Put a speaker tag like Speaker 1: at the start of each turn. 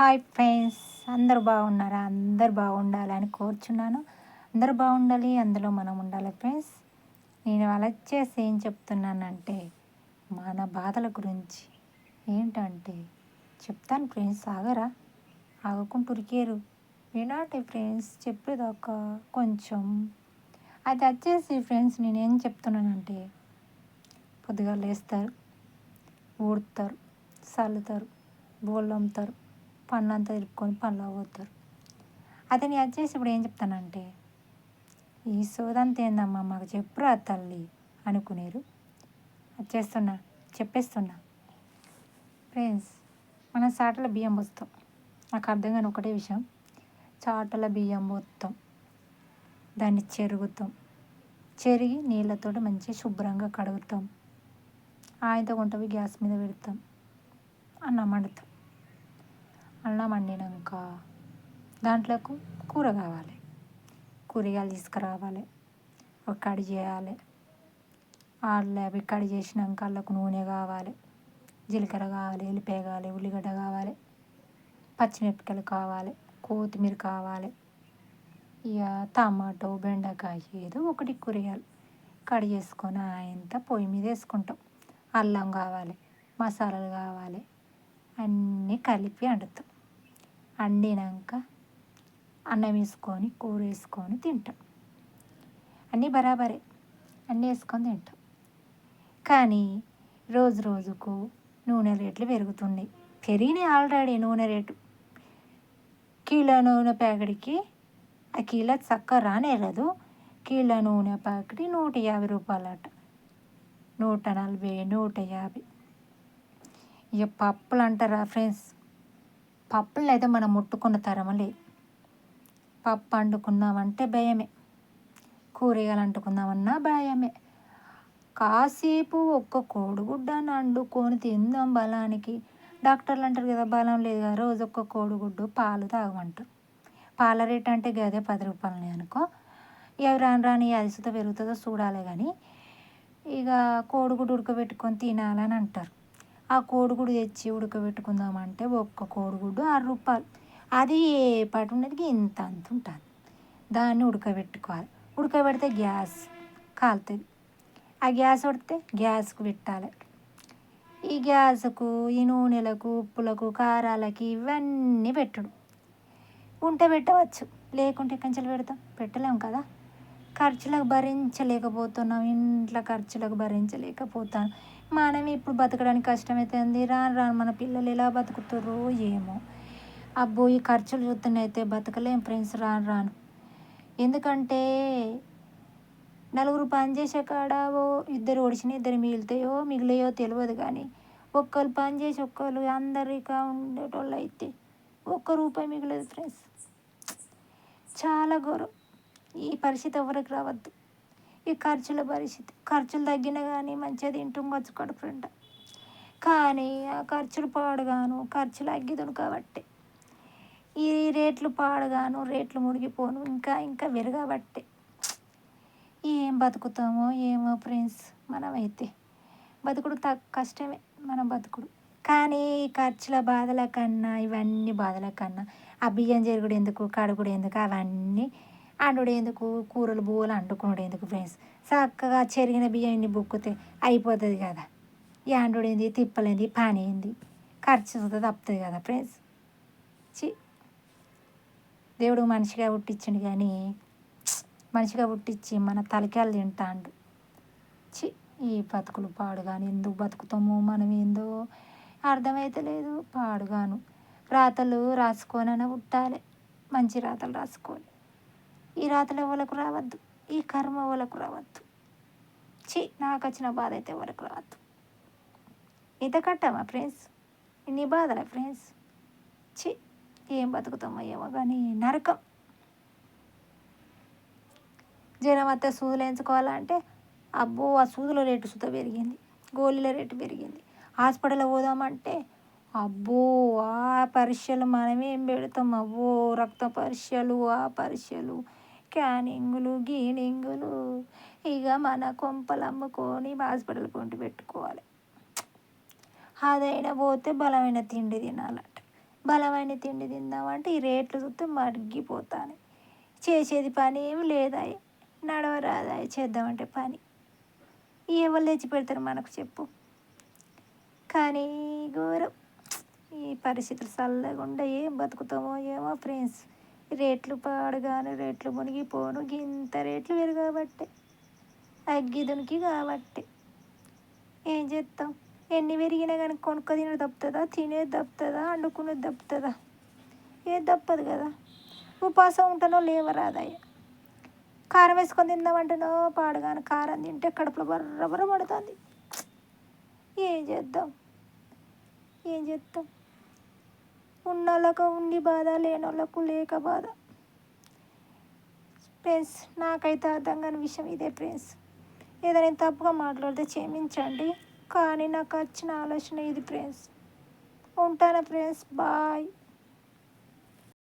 Speaker 1: Hi friends అందరూ బాగున్నారా? అందరు బాగుండాలని కోరుచున్నాను. అందరూ బాగుండాలి అందులో మనం ఉండాలి ఫ్రెండ్స్. నేను అలా ఏం చెప్తున్నానంటే మన బాధల గురించి ఏంటంటే చెప్తాను ఫ్రెండ్స్ ఆగరా? ఆగకుండా ఉరికేరు వినాటి ఫ్రెండ్స్ చెప్పేదాకా కొంచెం. అది వచ్చేసి ఫ్రెండ్స్ నేనేం చెప్తున్నానంటే పొద్దుగా లేస్తారు ఊడతారు చల్లుతారు బోళ్ళు అమ్ముతారు పనులు అంతా తిరుపుకొని పనులు పోతారు. అదే నేను చేసి ఇప్పుడు ఏం చెప్తానంటే ఈ సోదంతా ఏందమ్మా మాకు చెప్పురా తల్లి అనుకునేరు. వచ్చేస్తున్నా చెప్పేస్తున్నా. ఫ్రెండ్స్ మన చాటల బియ్యం పోస్తాం. నాకు అర్థం కాని ఒకటే విషయం. చాటల బియ్యం పోస్తాం. దాన్ని చెరుగుతాం. చెరిగి నీళ్ళతో మంచిగా శుభ్రంగా కడుగుతాం. ఆయనతో కొంటవి గ్యాస్ మీద పెడతాం. అన్నం వండుతాం. అన్నం వండినాక దాంట్లోకి కూర కావాలి. కూరగాయలు తీసుకురావాలి. ఒక కడి చేయాలి. వాళ్ళు అవి కడి చేసినాక వాళ్ళకు నూనె కావాలి. జీలకర్ర కావాలి ఎల్లిపాయ కావాలి ఉల్లిగడ్డ కావాలి పచ్చిమిరపకాయలు కావాలి కొత్తిమీర కావాలి. ఇక టమాటో బెండకాయ ఏదో ఒకటి కూరగాయలు కడి చేసుకొని ఆయంత పొయ్యి మీద వేసుకుంటాం. అల్లం కావాలి మసాలాలు కావాలి అన్నీ కలిపి వండుతాం వండినాక అన్నం వేసుకొని కూర వేసుకొని తింటాం. అన్నీ బరాబరే. అన్నీ వేసుకొని తింటాం. కానీ రోజు రోజుకు నూనె రేట్లు పెరుగుతున్నాయి. పెరిగినాయి ఆల్రెడీ నూనె రేటు. కిలో నూనె ప్యాకెట్కి ఆ కిలో చక్క రానేరదు. కిలో నూనె ప్యాకెట్ నూట యాభై రూపాయలట. నూట నలభై నూట యాభై. ఇక పప్పులు అంటారా ఫ్రెండ్స్? పప్పులు అయితే మనం ముట్టుకున్న తరమ లేదు పప్పు వండుకుందామంటే భయమే. కూరగాయలు అంటుకుందామన్నా భయమే. కాసేపు ఒక్క కోడిగుడ్డని అండుకొని తిందాం బలానికి. డాక్టర్లు అంటారు కదా బలం లేదు కదా రోజు ఒక్క కోడిగుడ్డు పాలు తాగమంటారు. పాల రేట్ అంటే గదే పది రూపాయలని అనుకో. ఇక రాను రాని అది పెరుగుతుందో చూడాలి కానీ ఇక కోడిగుడ్డు ఉడకబెట్టుకొని తినాలని అంటారు. ఆ కోడిగుడ్డు తెచ్చి ఉడకబెట్టుకుందామంటే ఒక్క కోడిగుడ్డు ఆరు రూపాయలు. అది ఏ పాటు ఉన్నది ఇంత అంత ఉంటుంది. దాన్ని ఉడకబెట్టుకోవాలి. ఉడకబెడితే గ్యాస్ కాలుతుంది. ఆ గ్యాస్ ఉడితే గ్యాస్కు పెట్టాలి. ఈ గ్యాస్కు ఈ నూనెలకు ఉప్పులకు కారాలకి ఇవన్నీ పెట్టడు. ఉంటే పెట్టవచ్చు. లేకుంటే కంచెలు పెడతాం. పెట్టలేము కదా? ఖర్చులకు భరించలేకపోతున్నాం ఇంట్లో ఖర్చులకు భరించలేకపోతాం. మనం ఇప్పుడు బతకడానికి కష్టమవుతుంది రాను రాను మన పిల్లలు ఎలా బతుకుతారో ఏమో. అబ్బో ఈ ఖర్చులు చూస్తున్నైతే బతకలేం ఫ్రెండ్స్ రాను రాను. ఎందుకంటే నలుగురు పని చేసే కాడ ఓ ఇద్దరు ఒడిచిన ఇద్దరు మిగులుతాయో మిగిలేయో తెలియదు కానీ ఒక్కరు పని చేసి ఒక్కరు అందరికా ఉండేటోళ్ళు అయితే ఒక్క రూపాయి మిగిలేదు ఫ్రెండ్స్. చాలా గౌరవం ఈ పరిస్థితి ఎవరికి రావద్దు. ఈ ఖర్చుల పరిస్థితి ఖర్చులు తగ్గినా కానీ మంచిగా తింటూ వచ్చు కడుపుంట కానీ ఆ ఖర్చులు పాడుగాను ఖర్చులు అగ్గిదును కాబట్టి. ఈ రేట్లు పాడుగాను రేట్లు మురిగిపోను ఇంకా ఇంకా విరగబట్టే. ఏం బతుకుతామో ఏమో ఫ్రెండ్స్ మనమైతే. బతుకుడు త కష్టమే మన బతుకుడు. కానీ ఈ ఖర్చుల బాధల కన్నా ఇవన్నీ బాధల కన్నా ఆ బియ్యం జరుగుడు ఎందుకు కడుగుడు ఎందుకు అవన్నీ అండుడు ఎందుకు కూరలు బూలు అండుకున్నాడు ఎందుకు ఫ్రెండ్స్ చక్కగా చెరిగిన బియ్యాన్ని బొక్కితే బుక్కితే అయిపోతుంది కదా. ఈ అండుడు ఏంది? తిప్పలేంది పని ఏంది ఖర్చు తప్పుతుంది కదా ఫ్రెండ్స్ చి దేవుడు మనిషిగా పుట్టించండు కానీ మనిషిగా పుట్టించి మన తలకాయలు తింటాండు. చి ఈ బతుకులు పాడుగాను ఎందుకు బతుకుతామో మనం ఏందో అర్థమైతలేదు పాడుగాను. రాతలు రాసుకోనైనా పుట్టాలి. మంచి రాతలు రాసుకొని ఈ రాతలు ఎవరికి రావద్దు ఈ కర్మ ఎవరికి రావద్దు. చి నాకు వచ్చిన బాధ అయితే ఎవరికి రావద్దు. ఇంత కట్టామా ఫ్రెండ్స్? ఇన్ని బాధలే ఫ్రెండ్స్? చి ఏం బతుకుతామో ఏమో కానీ నరకం. జనం అత్త సూదులు ఎంచుకోవాలంటే అబ్బో ఆ సూదుల రేటు సుత పెరిగింది గోళీల రేటు పెరిగింది. హాస్పిటల్ పోదామంటే అబ్బో ఆ పరీక్షలు మనమేం పెడతాం? అబ్బో రక్త పరీక్షలు ఆ పరీక్షలు క్యానింగులు గీనింగులు. ఇక మన కొంపలు అమ్ముకొని హాస్పిటల్ కొంటి పెట్టుకోవాలి. అదైనా పోతే బలమైన తిండి తినాలట. బలమైన తిండి తిందామంటే ఈ రేట్లు చూస్తే మరిగిపోతాను చేసేది పని ఏమి లేదాయి. నడవరాదాయి చేద్దామంటే పని. ఎవరు తెచ్చి పెడతారు మనకు చెప్పు. కానీ ఘోరం. ఈ పరిస్థితులు చల్లకుండా ఏం బతుకుతామో ఏమో ఫ్రెండ్స్. రేట్లు పాడుగాను రేట్లు మునిగిపోను. ఇంత రేట్లు వేరు కాబట్టి దునికి కాబట్టి. ఏం చేస్తాం ఎన్ని పెరిగినా కానీ కొనుక్క తినడం తప్పుతుందా? తినేది తప్పుతుందా? వండుకునేది తప్పుతుందా? ఏది తప్పదు కదా. ఉపాసం ఉంటానో లేవరాదయ్య కారం వేసుకొని తిందామంటేనో పాడుగాను కారం తింటే కడుపులో బర్ర బర్ర పడుతుంది. ఏం చేద్దాం? ఏం చేద్దాం ఉన్నోళ్ళకు ఉండి బాధ లేనోళ్ళకు లేక బాధ. ఫ్రెండ్స్ నాకైతే అర్థం కాని విషయం ఇదే ఫ్రెండ్స్. ఏదైనా తప్పుగా మాట్లాడితే క్షమించండి కానీ నాకు వచ్చిన ఆలోచన ఇది ఫ్రెండ్స్. ఉంటాను ఫ్రెండ్స్? బాయ్.